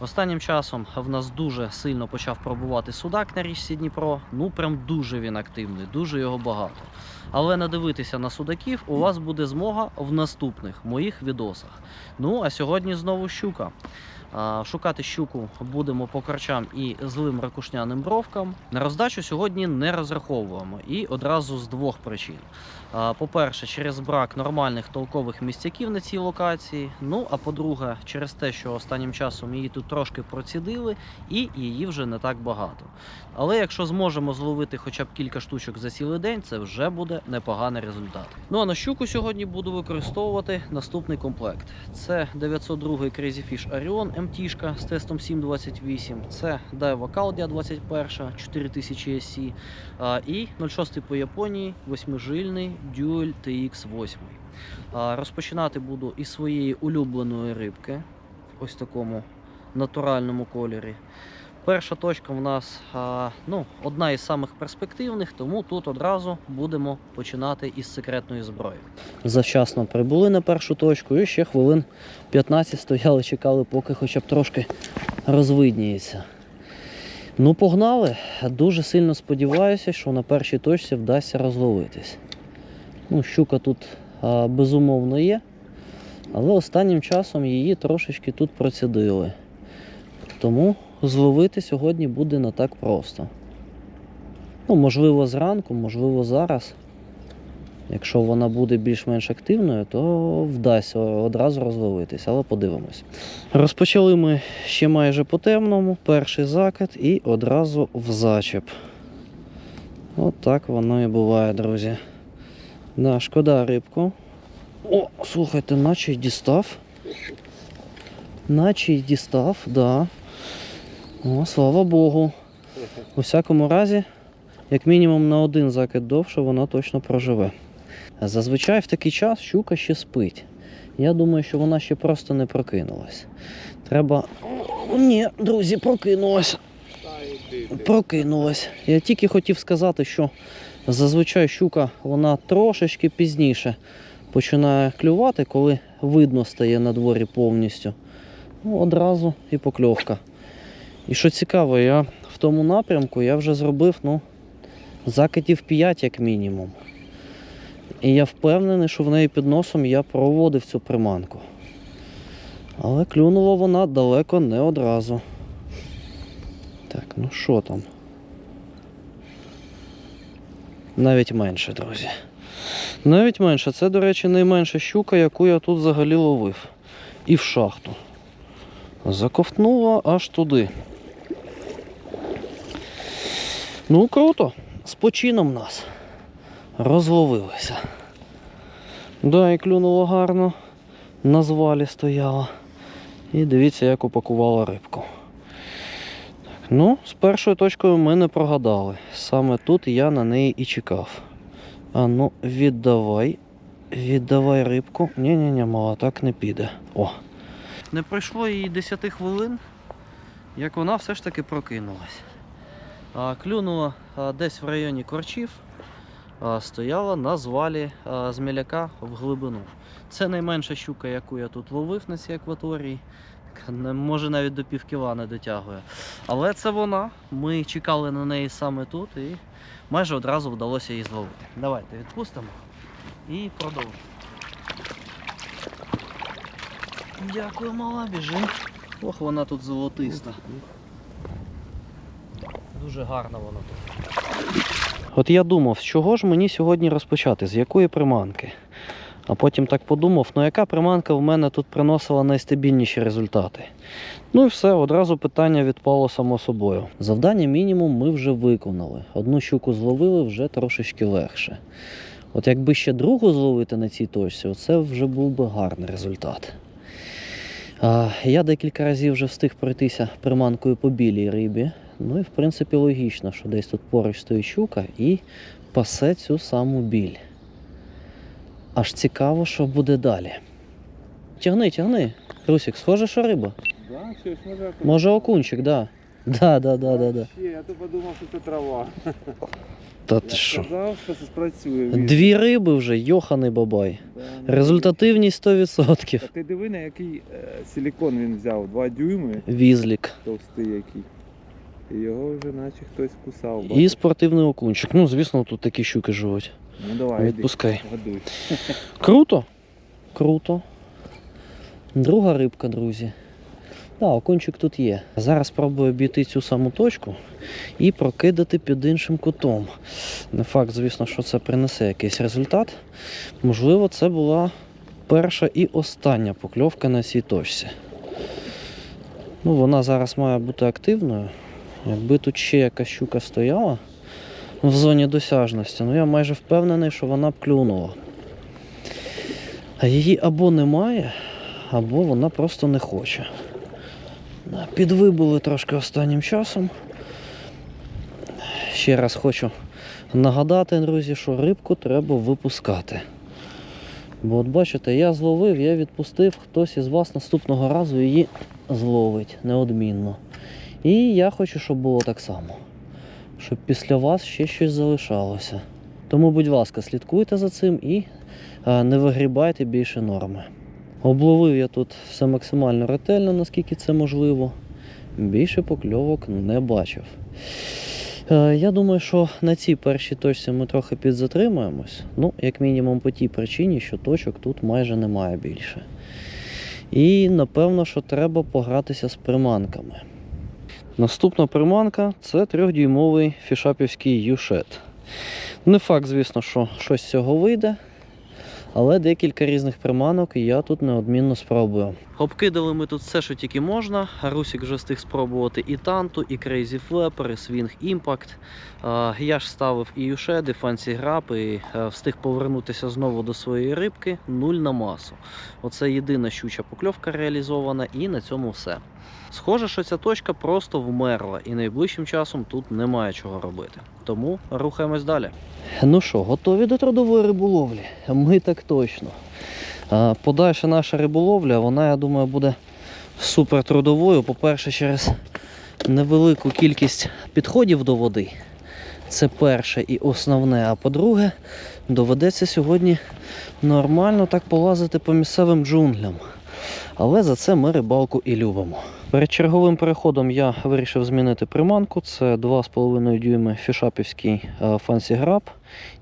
Останнім часом в нас дуже сильно почав пробувати судак на річці Дніпро. Ну прям дуже він активний, дуже його багато. Але надивитися на судаків у вас буде змога в наступних моїх відосах. Ну а сьогодні знову щука. Шукати щуку будемо по корчам і злим ракушняним бровкам. На роздачу сьогодні не розраховуємо і одразу з двох причин. По-перше, через брак нормальних толкових місцяків на цій локації. Ну а по-друге, через те, що останнім часом її тут трошки процідили, і її вже не так багато. Але якщо зможемо зловити хоча б кілька штучок за цілий день, це вже буде непоганий результат. Ну а на щуку сьогодні буду використовувати наступний комплект: це 902 Crazy Fish Orion MT з тестом 728, це Daiwa Caldia 21 4000 SC а, і 06 по Японії восьмижильний Dual TX8. Розпочинати буду із своєї улюбленої рибки ось такому натуральному кольорі. Перша точка в нас ну, одна із самих перспективних, тому тут одразу будемо починати із секретної зброї. Завчасно прибули на першу точку і ще хвилин 15 стояли, чекали, поки хоча б трошки розвидніється. Ну, погнали. Дуже сильно сподіваюся, що на першій точці вдасться розловитись. Ну, щука тут а, безумовно є, але останнім часом її трошечки тут процідили. Тому зловити сьогодні буде не так просто. Ну, можливо, зранку, можливо, зараз. Якщо вона буде більш-менш активною, то вдасться одразу розловитись, але подивимось. Розпочали ми ще майже по темному, перший закид і одразу в зачеп. От воно і буває, друзі. Да, шкода рибку. О, слухайте, наче й дістав. Наче й дістав, да. О, слава Богу. У всякому разі, як мінімум на один закид довше вона точно проживе. Зазвичай в такий час щука ще спить. Я думаю, що вона ще просто не прокинулась. Треба. О, Ні, друзі, прокинулась. Прокинулась. Я тільки хотів сказати, що зазвичай щука вона трошечки пізніше починає клювати, коли видно стає на дворі повністю. Ну, одразу і покльовка. І що цікаво, я в тому напрямку я вже зробив ну, закидів 5 як мінімум. І я впевнений, що в неї під носом я проводив цю приманку. Але клюнула вона далеко не одразу. Так, ну що там? Навіть менше, друзі. Навіть менше. Це, до речі, найменша щука, яку я тут взагалі ловив. І в шахту. Заковтнула аж туди. Ну, круто. З почином нас. Розловилися. Да, і клюнуло гарно. На звалі стояла. І дивіться, як упакувала рибку. Ну, з першою точкою ми не прогадали. Саме тут я на неї і чекав. А ну, віддавай. Віддавай рибку. Ні-ні-ні, мала, так не піде. О. Не пройшло їй 10 хвилин, як вона все ж таки прокинулась. Клюнула десь в районі корчів, а, стояла на звалі з міляка в глибину. Це найменша щука, яку я тут ловив на цій акваторії. Може навіть до пів кіла не дотягує. Але це вона. Ми чекали на неї саме тут і майже одразу вдалося її зловити. Давайте відпустимо і продовжимо. Дякую, мала, біжим. Ох, вона тут золотиста. Дуже гарно воно тут. От я думав, з чого ж мені сьогодні розпочати, з якої приманки. А потім так подумав, ну яка приманка в мене тут приносила найстабільніші результати. Ну і все, одразу питання відпало само собою. Завдання мінімум ми вже виконали. Одну щуку зловили вже трошечки легше. От якби ще другу зловити на цій точці, це вже був би гарний результат. А, я декілька разів вже встиг пройтися приманкою по білій рибі. Ну і в принципі логічно, що десь тут поруч стоїть щука і пасе цю саму біль. Аж цікаво, що буде далі. Тягни, тягни. Русик, схоже, що риба. Да, щось може. якось- Може окунчик, да. Да, да, да, да, да. Я то подумав, що це трава. Та ти що? сказав, що це спрацює. Дві риби вже, йоханий бабай. Да, Результативність 100%. А ти диви, на який е, силікон він взяв. Два дюйми Візлік. товстий який. І його вже наче хтось кусав. І спортивний окунчик. Ну, звісно, тут такі щуки живуть. Ну давай, Відпускай. годуй. Круто. Круто. Друга рибка, друзі. Так, окунчик тут є. Зараз спробую обійти цю саму точку і прокидати під іншим кутом. Не факт, звісно, що це принесе якийсь результат. Можливо, це була перша і остання покльовка на цій точці. Ну, вона зараз має бути активною. Якби тут ще якась щука стояла в зоні досяжності, ну я майже впевнений, що вона б клюнула. А її або немає, або вона просто не хоче. Підвибули трошки останнім часом. Ще раз хочу нагадати, друзі, що рибку треба випускати. Бо от бачите, я зловив, я відпустив, хтось із вас наступного разу її зловить неодмінно. І я хочу, щоб було так само. Щоб після вас ще щось залишалося. Тому, будь ласка, слідкуйте за цим і не вигрібайте більше норми. Обловив я тут все максимально ретельно, наскільки це можливо. Більше покльовок не бачив. Е, Я думаю, що на цій першій точці ми трохи підзатримаємось. Ну, як мінімум по тій причині, що точок тут майже немає більше. І напевно, що треба погратися з приманками. Наступна приманка це трьохдюймовий фішапівський юшет. Не факт, звісно, що щось з цього вийде, але декілька різних приманок я тут неодмінно спробую. Обкидали ми тут все, що тільки можна. Русік вже встиг спробувати і танту, і Crazy Flapper, і Swing Impact. Я ж ставив і юшеди, фансі граб, і е, встиг повернутися знову до своєї рибки, нуль на масу. Оце єдина щуча покльовка реалізована, і на цьому все. Схоже, що ця точка просто вмерла, і найближчим часом тут немає чого робити. Тому рухаємось далі. Ну що, готові до трудової риболовлі? Ми так точно. Подальша наша риболовля, вона, я думаю, буде супер трудовою. По-перше, через невелику кількість підходів до води. Це перше і основне. А по-друге, доведеться сьогодні нормально так полазити по місцевим джунглям. Але за це ми рибалку і любимо. Перед черговим переходом я вирішив змінити приманку. Це 2,5 дюйми фішапівський е, фансі граб.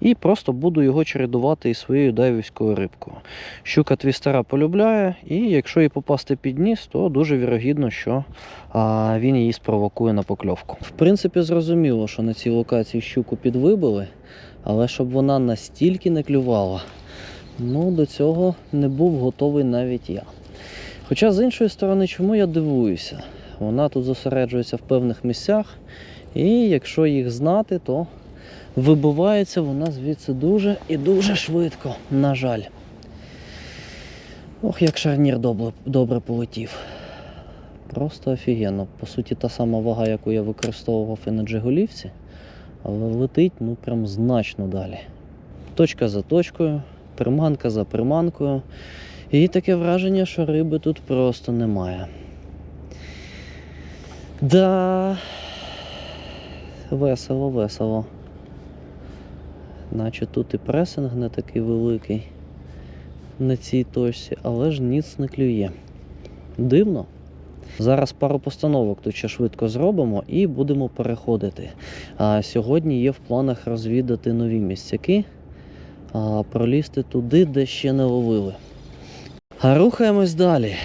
І просто буду його чередувати із своєю дайвівською рибкою. Щука твістера полюбляє, і якщо їй попасти під ніс, то дуже вірогідно, що а, він її спровокує на покльовку. В принципі, зрозуміло, що на цій локації щуку підвибили, але щоб вона настільки не клювала, ну до цього не був готовий навіть я. Хоча з іншої сторони, чому я дивуюся? Вона тут зосереджується в певних місцях, і якщо їх знати, то вибивається вона звідси дуже і дуже швидко, на жаль. Ох, як шарнір добре, добре полетів. Просто офігенно. По суті, та сама вага, яку я використовував і на Джигулівці, але летить ну прям значно далі. Точка за точкою, приманка за приманкою. І таке враження, що риби тут просто немає. Да. Весело, весело. Наче тут і пресинг не такий великий на цій точці, але ж ніц не клює. Дивно. Зараз пару постановок тут ще швидко зробимо і будемо переходити. А сьогодні є в планах розвідати нові місцяки, а пролізти туди, де ще не ловили. Рухаємось далі.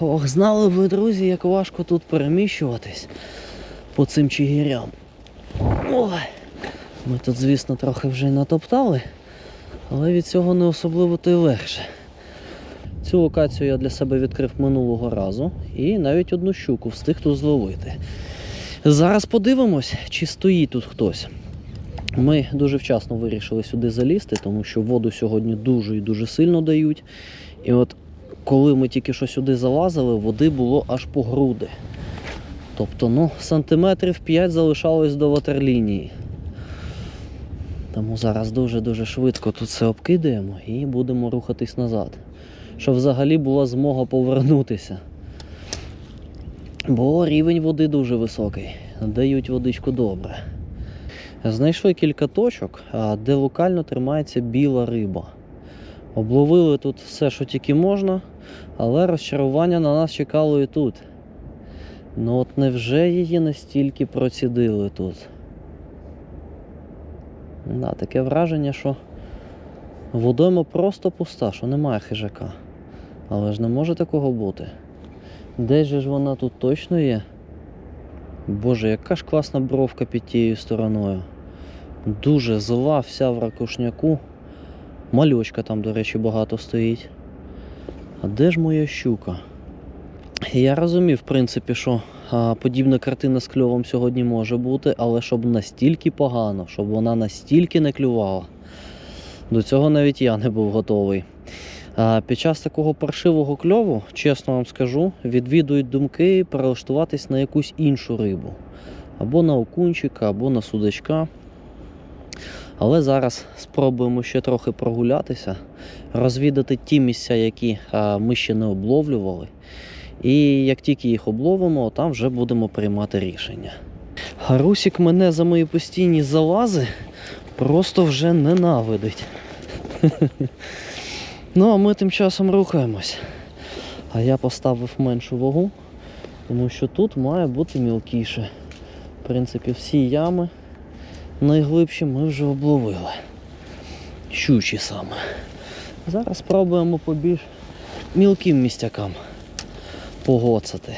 Ох, знали ви, друзі, як важко тут переміщуватись по цим чигирям. Ой. Ми тут, звісно, трохи вже натоптали, але від цього не особливо то й легше. Цю локацію я для себе відкрив минулого разу і навіть одну щуку встиг тут зловити. Зараз подивимось, чи стоїть тут хтось. Ми дуже вчасно вирішили сюди залізти, тому що воду сьогодні дуже і дуже сильно дають. І от коли ми тільки що сюди залазили, води було аж по груди. Тобто, ну, сантиметрів 5 залишалось до ватерлінії. Тому зараз дуже-дуже швидко тут все обкидаємо і будемо рухатись назад. Щоб взагалі була змога повернутися. Бо рівень води дуже високий. Дають водичку добре. Знайшли кілька точок, де локально тримається біла риба. Обловили тут все, що тільки можна, але розчарування на нас чекало і тут. Ну от невже її настільки процідили тут? Да, таке враження, що водойма просто пуста, що немає хижака. Але ж не може такого бути. Десь же ж вона тут точно є? Боже, яка ж класна бровка під тією стороною. Дуже зла вся в ракушняку. Мальочка там, до речі, багато стоїть. А де ж моя щука? Я розумів, в принципі, що а, подібна картина з кльовом сьогодні може бути, але щоб настільки погано, щоб вона настільки не клювала. До цього навіть я не був готовий. А, під час такого паршивого кльову, чесно вам скажу, відвідують думки перелаштуватись на якусь іншу рибу. Або на окунчика, або на судачка. Але зараз спробуємо ще трохи прогулятися, розвідати ті місця, які ми ще не обловлювали. І як тільки їх обловимо, там вже будемо приймати рішення. Гарусік мене за мої постійні залази просто вже ненавидить. Ну, а ми тим часом рухаємось. А я поставив меншу вагу, тому що тут має бути мілкіше. В принципі, всі ями найглибші ми вже обловили. Щучі саме. Зараз спробуємо по більш мілким містякам погоцати.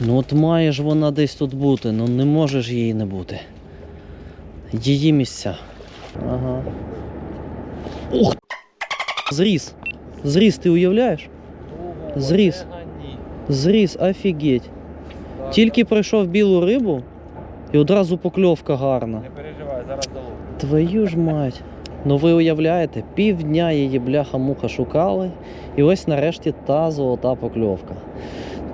Ну от має ж вона десь тут бути, ну не може ж її не бути. Її місця. Ага. Ух! Зріс. Зріс, ти уявляєш? Зріс. Зріс, офігеть. Тільки пройшов білу рибу і одразу покльовка гарна. Не переживай, зараз заловлю. Твою ж мать. Ну ви уявляєте, півдня її бляха-муха шукали, і ось нарешті та золота покльовка.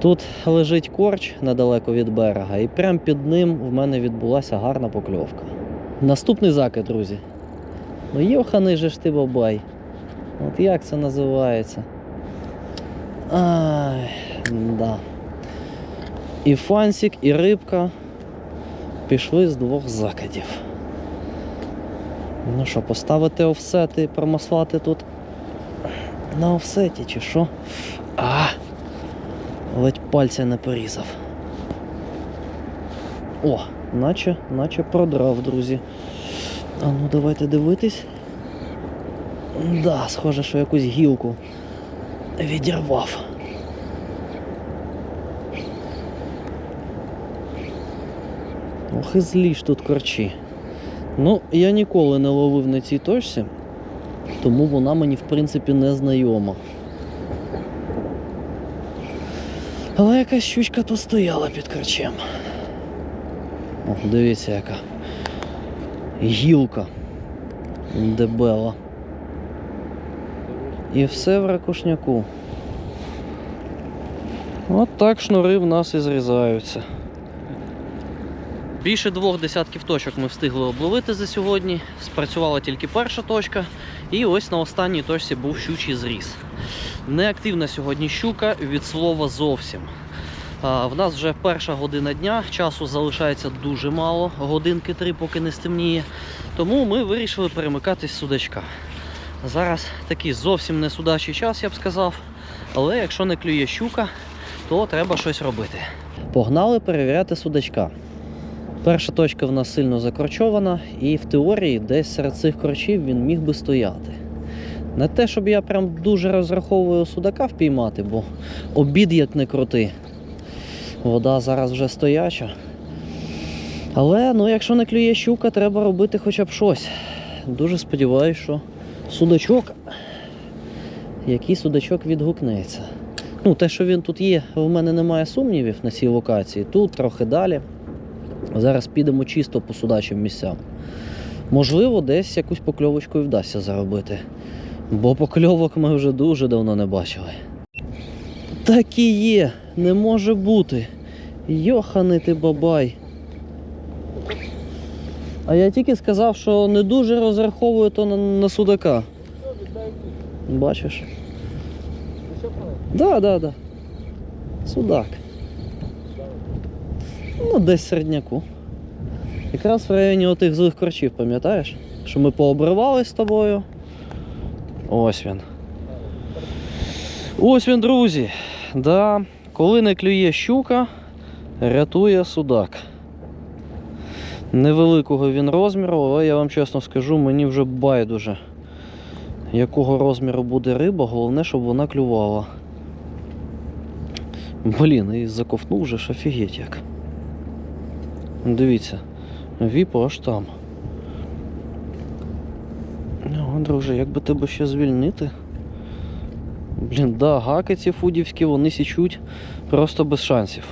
Тут лежить корч недалеко від берега, і прямо під ним в мене відбулася гарна покльовка. Наступний закид, друзі. Ну йоханий же ж ти бабай. От як це називається? Ай, да. І фансик, і рибка пішли з двох закидів. Ну що, поставити офсет і промаслати тут на офсеті чи що? А! Ледь пальця не порізав. О, наче, наче продрав, друзі. А ну давайте дивитись. Да, схоже, що якусь гілку відірвав. Ох і злі ж тут корчі. Ну, я ніколи не ловив на цій точці, тому вона мені в принципі не знайома. Але якась щучка тут стояла під корчем. О, дивіться яка. Гілка. Дебела. І все в ракушняку. От так шнури в нас і зрізаються. Більше двох десятків точок ми встигли обловити за сьогодні. Спрацювала тільки перша точка. І ось на останній точці був щучий зріз. Неактивна сьогодні щука від слова зовсім. В нас вже перша година дня, часу залишається дуже мало, годинки три, поки не стемніє. Тому ми вирішили перемикатись з судачка. Зараз такий зовсім не судачий час, я б сказав. Але якщо не клює щука, то треба щось робити. Погнали перевіряти судачка. Перша точка в нас сильно закорчована, і в теорії десь серед цих корчів він міг би стояти. Не те, щоб я прям дуже розраховую судака впіймати, бо обід як не крути. Вода зараз вже стояча. Але ну, якщо не клює щука, треба робити хоча б щось. Дуже сподіваюся, що судачок, який судачок відгукнеться. Ну, те, що він тут є, в мене немає сумнівів на цій локації. Тут трохи далі. Зараз підемо чисто по судачим місцям. Можливо, десь якусь покльовочку і вдасться заробити. Бо покльовок ми вже дуже давно не бачили. Так і є, не може бути. Йоханий ти бабай. А я тільки сказав, що не дуже розраховую то на, на судака. Бачиш? Да, да, да. Судак. Ну, десь середняку. Якраз в районі отих злих корчів, пам'ятаєш? Що ми пообривали з тобою. Ось він. Ось він, друзі. Да, коли не клює щука, рятує судак. Невеликого він розміру, але я вам чесно скажу, мені вже байдуже, якого розміру буде риба, головне, щоб вона клювала. Блін, і заковтнув вже ж офігеть як. Дивіться, віпо аж там. Ну, друже, як би тебе ще звільнити? Блін, да, гаки ці фудівські, вони січуть просто без шансів.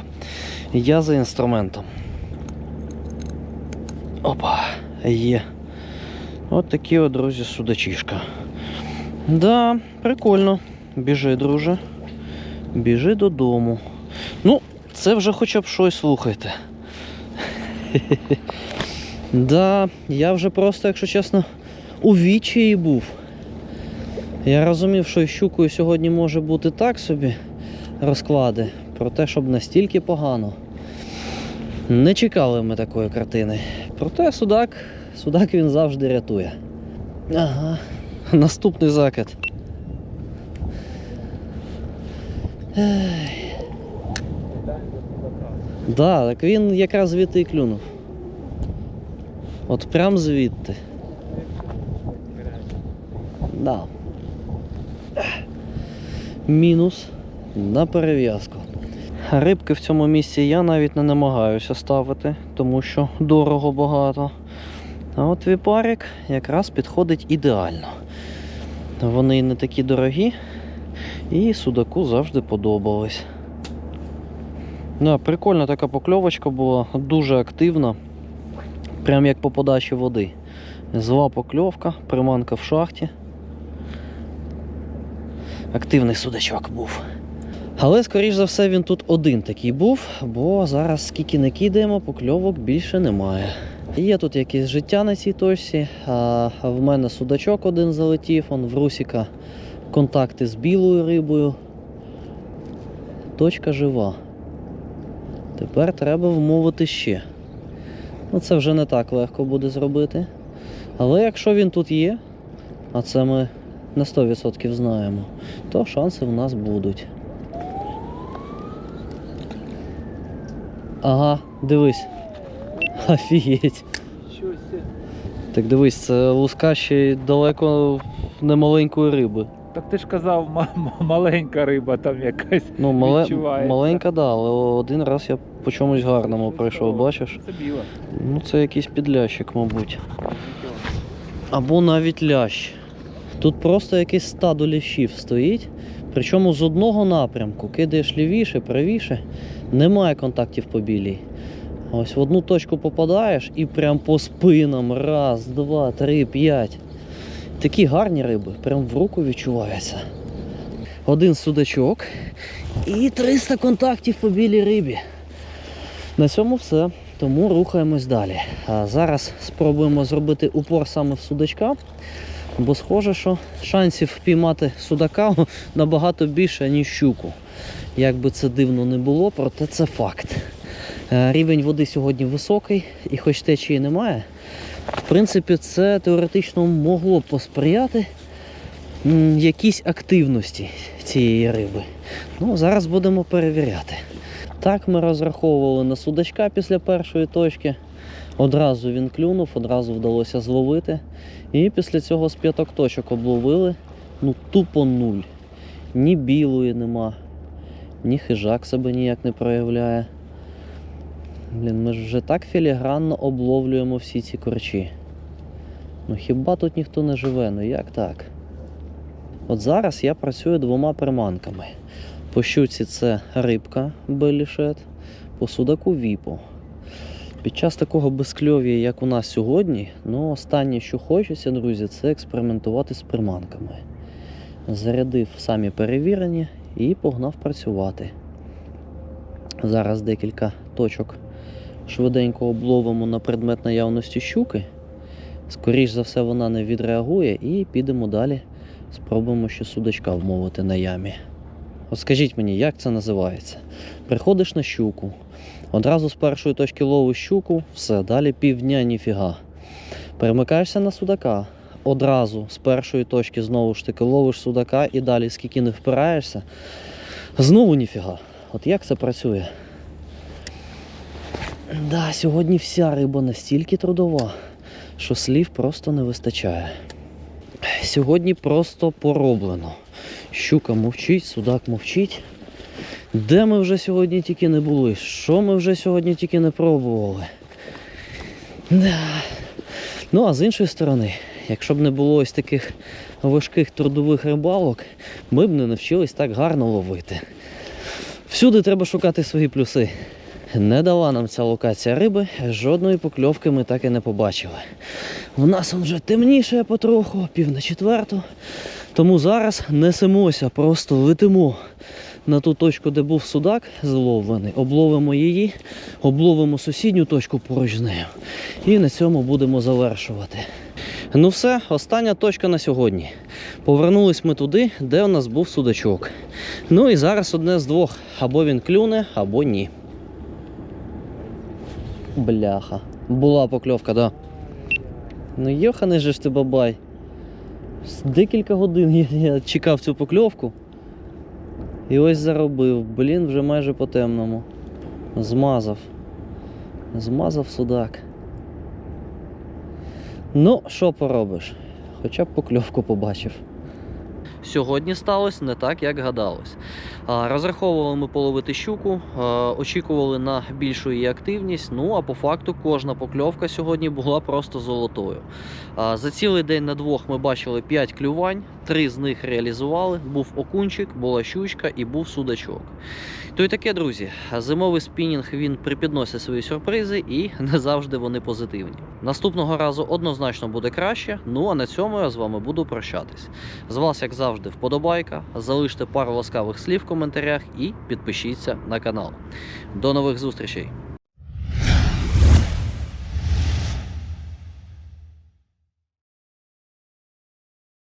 Я за інструментом. Опа, є. От такі от, друзі, судачішка. Да, прикольно. Біжи, друже. Біжи додому. Ну, це вже хоча б щось слухайте. Да, я вже просто, якщо чесно, у відчаї був. Я розумів, що із щукою сьогодні може бути так собі розклади, про те, щоб настільки погано. Не чекали ми такої картини. Проте судак, судак він завжди рятує. Ага. Наступний закид. Ех. Да, так він якраз звідти і клюнув. От прям звідти. Да. Мінус на перев'язку. Рибки в цьому місці я навіть не намагаюся ставити, тому що дорого багато. А от віпарик якраз підходить ідеально. Вони не такі дорогі, і судаку завжди подобались. Да, прикольна така покльовочка була, дуже активна, прям як по подачі води. Зла покльовка, приманка в шахті. Активний судачок був. Але, скоріш за все, він тут один такий був, бо зараз скільки не кидаємо, покльовок більше немає. Є тут якесь життя на цій точці. А в мене судачок один залетів, он в Русіка контакти з білою рибою. Точка жива. Тепер треба вмовити ще. Ну, це вже не так легко буде зробити. Але якщо він тут є, а це ми на 100% знаємо, то шанси в нас будуть. Ага, дивись. Офігеть. Так дивись, це луска ще й далеко не маленької риби. Так ти ж казав, ма- ма- маленька риба там якась. Ну, мале... Відчувається. маленька, да, але один раз я по чомусь гарному пройшов, бачиш? Це біла. Ну це якийсь підлящик, мабуть. Або навіть лящ. Тут просто якесь стадо лящів стоїть. Причому з одного напрямку кидаєш лівіше, правіше, немає контактів по білій. Ось в одну точку попадаєш і прям по спинам. Раз, два, три, п'ять. Такі гарні риби, прям в руку відчувається. Один судачок і 300 контактів по білій рибі. На цьому все. Тому рухаємось далі. А зараз спробуємо зробити упор саме в судачка, бо схоже, що шансів піймати судака набагато більше, ніж щуку. Як би це дивно не було, проте це факт. Е, Рівень води сьогодні високий, і хоч течії немає, в принципі, це теоретично могло б посприяти якійсь активності цієї риби. Ну, зараз будемо перевіряти. Так ми розраховували на судачка після першої точки. Одразу він клюнув, одразу вдалося зловити. І після цього з п'яток точок обловили. Ну, тупо нуль. Ні білої нема, ні хижак себе ніяк не проявляє. Блін, ми ж вже так філігранно обловлюємо всі ці корчі. Ну хіба тут ніхто не живе? Ну як так? От зараз я працюю двома приманками. По щуці це рибка белішет, по судаку віпо. Під час такого безкльов'я, як у нас сьогодні, ну останнє, що хочеться, друзі, це експериментувати з приманками. Зарядив самі перевірені і погнав працювати. Зараз декілька точок швиденько обловимо на предмет наявності щуки. Скоріш за все, вона не відреагує, і підемо далі. Спробуємо ще судачка вмовити на ямі. От скажіть мені, як це називається? Приходиш на щуку, одразу з першої точки ловиш щуку, все, далі півдня ніфіга. Перемикаєшся на судака, одразу з першої точки знову ж таки ловиш судака і далі скільки не впираєшся, знову ніфіга. От як це працює? Да, сьогодні вся риба настільки трудова, що слів просто не вистачає. Сьогодні просто пороблено. Щука мовчить, судак мовчить. Де ми вже сьогодні тільки не були? Що ми вже сьогодні тільки не пробували? Да. Ну а з іншої сторони, якщо б не було ось таких важких трудових рибалок, ми б не навчились так гарно ловити. Всюди треба шукати свої плюси. Не дала нам ця локація риби, жодної покльовки ми так і не побачили. В нас вже темніше потроху, пів на четверту. Тому зараз несемося, просто летимо на ту точку, де був судак зловлений, обловимо її, обловимо сусідню точку поруч з нею. І на цьому будемо завершувати. Ну все, остання точка на сьогодні. Повернулись ми туди, де у нас був судачок. Ну і зараз одне з двох: або він клюне, або ні. Бляха. Була покльовка, да. Ну йоханий же ж ти бабай. Декілька годин я, я чекав цю покльовку. І ось заробив. Блін, вже майже по темному. Змазав. Змазав судак. Ну, що поробиш? Хоча б покльовку побачив. Сьогодні сталося не так, як гадалось. Розраховували ми половити щуку, очікували на більшу її активність. Ну а по факту кожна покльовка сьогодні була просто золотою. За цілий день на двох ми бачили 5 клювань, три з них реалізували. Був окунчик, була щучка і був судачок. То й таке, друзі, зимовий спінінг він припідносить свої сюрпризи і не завжди вони позитивні. Наступного разу однозначно буде краще. Ну а на цьому я з вами буду прощатись. З вас, як завжди, вподобайка. Залиште пару ласкавих слів в коментарях і підпишіться на канал. До нових зустрічей!